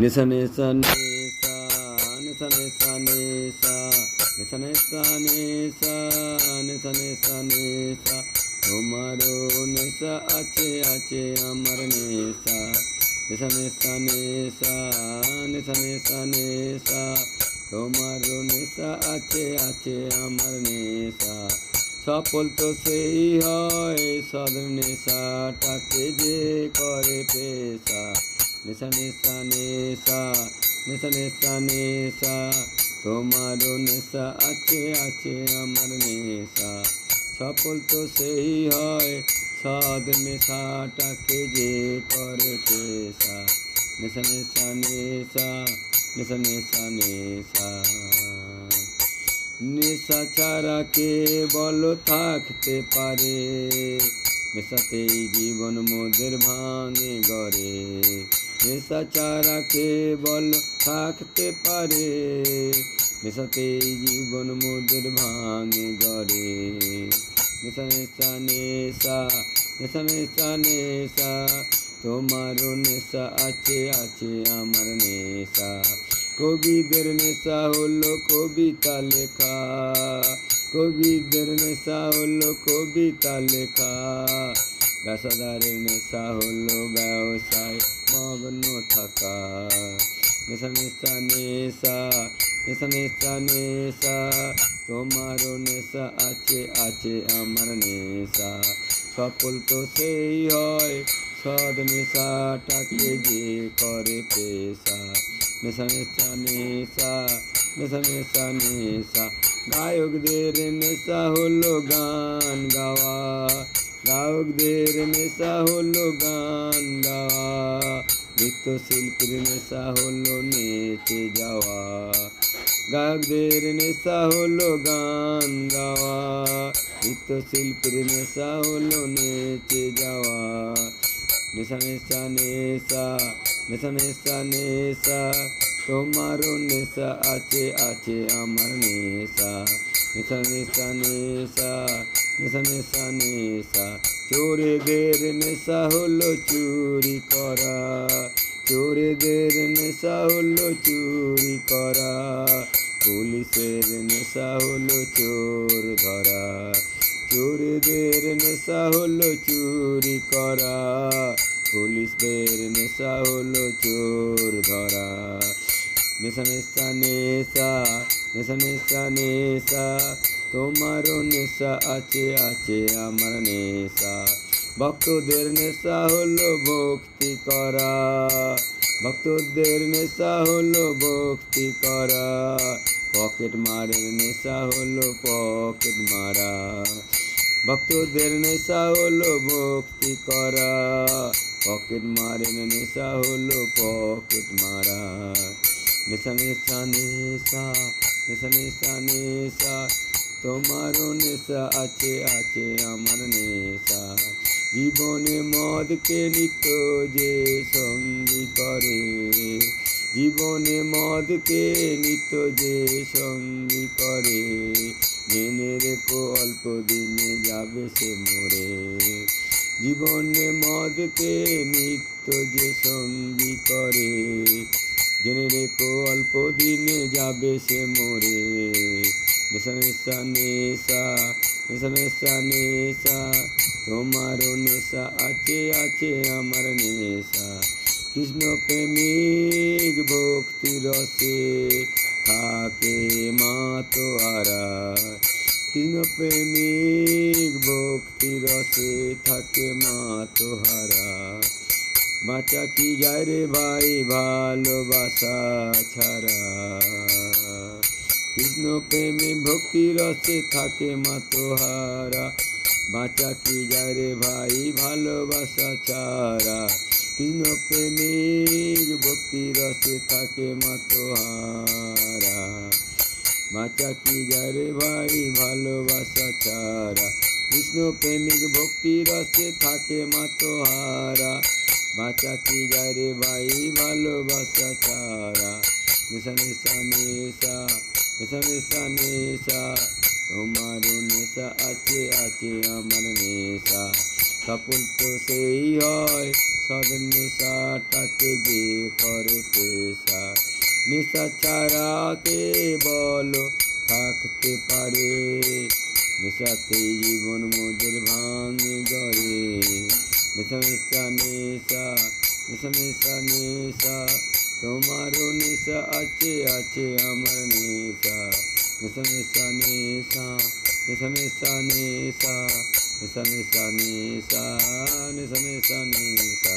নেশা নেশা নেশা নেশা নেশা নেশা নেশা নেশা নেশা নেশা নেশা নেশা তোমারও নেশা আছে আছে আমার নেশা নেশা নেশা নেশা নেশা নেশা নেশা তোমারও নেশা আছে আছে আমার নেশা সফল তো সেই হয় সদ নেশাটাকে যে করে পেশা নেশা নেশা নেশা নেশা নেশা নেশা তোমারও নেশা আছে আছে আমার নেশা। সফল তো সেই হয় সদ নেশাটাকে যে করে পেশা। নেশা নেশা নেশা নেশা নেশা নেশা। নেশা ছাড়া কে বলো থাকতে পারে, নেশাতেই জীবন মোদের ভাঙে গড়ে নেশা ছাড়া কে থাকতে পারে। নেশাতেই জীবন মোদের ভাঙে গড়ে নেশা নেশা নেশা নেশা নেশা নেশা, তোমারও নেশা আছে আছে আমার নেশা। কবিদের নেশা হলো কবিতা লেখা। কবিদের নেশা হলো কবিতা লেখা। পেশাদারের নেশা হলো ব্যবসায় মগ্ন থাকা নেশা নেশা নেশা নেশা নেশা নেশা তোমারও নেশা আছে আছে আমার নেশা সফল তো সেই হয় সদ নেশাটাকে যে করে পেশা নেশা নেশা নেশা নেশা নেশা নেশা গায়কদের নেশা হলো গান গাওয়া গায়কদের নেশা হলো গান গাওয়া, নৃত্যশিল্পীর নেশা হলো নেচে যাওয়া। গায়কদের নেশা হলো গান গাওয়া, নৃত্যশিল্পীর নেশা হলো নেচে যাওয়া। নেশা নেশা নেশা নেশা নেশা নেশা, তোমারও নেশা আছে আছে আমার নেশা। নেশা নেশা নেশা নেশা নেশা নেশা। চোরেদের নেশা হলো চুরি করা। চোরেদের নেশা হলো চুরি করা। পুলিশের নেশা হলো চোর ধরা। চোরেদের নেশা হলো চুরি করা। পুলিশদের নেশা হলো চোর ধরা। নেশা নেশা নেশা নেশা নেশা তোমারও নেশা আছে আছে আমার নেশা ভক্তদের নেশা হলো ভক্তি করা ভক্তদের নেশা হলো ভক্তি করা পকেট মারের নেশা হলো পকেট মারা ভক্তদের নেশা হলো ভক্তি করা পকেট মারের নেশা হলো পকেট মারা নেশা নেশা নেশা নেশা নেশা তোমারও নেশা আছে আছে আমার নেশা। জীবনে মদকে নিত্য যে সঙ্গী করে। জীবনে মদকে নিত্য যে সঙ্গী করে। জেনে রেখো, অল্প দিনে যাবে সে মরে। জীবনে মদকে নিত্য যে সঙ্গী করে। জেনে রেখো, অল্প দিনে যাবে সে মরে। নেশা নেশা নেশা নেশা নেশা নেশা, তোমারও নেশা আছে আছে আমার নেশা। কৃষ্ণ প্রেমিক ভক্তি রসে থাকে মা তো আরা কৃষ্ণ প্রেমিক ভক্তি রসে থাকে মা তো হারা বাঁচা কি যায় রে ভাই ভালোবাসা ছাড়া? কৃষ্ণ প্রেমে ভক্তি রসে থাকে মা তোহারা বাঁচা কি যায় রে ভাই ভালোবাসা ছাড়া? কৃষ্ণ প্রেমিক ভক্তি রসে থাকে মা তোহারা বাঁচা কি যায় রে ভাই ভালোবাসা ছাড়া? কৃষ্ণ প্রেমিক ভক্তি রসে থাকে মা তোহারা বাঁচা কি যায় রে ভাই? ভালোবাসা ছাড়া। নেশা নেশা নেশা নেশা নেশা নেশা। তোমারও নেশা আছে আছে আমার নেশা। সফল তো সেই হয় সাদের নেশাটাকে যে করে পেশা। নেশা ছাড়াকে বলো, থাকতে পারে। নেশাতেই জীবন মোদের ভাঙে জরে विषमिषा निशा विषमिषा निशा तुम्हारो निशा अच्छे अच्छे अमर निशा विषमिषा निशा विषमिषा निशा विषमिषा निशा विषमिषा निशा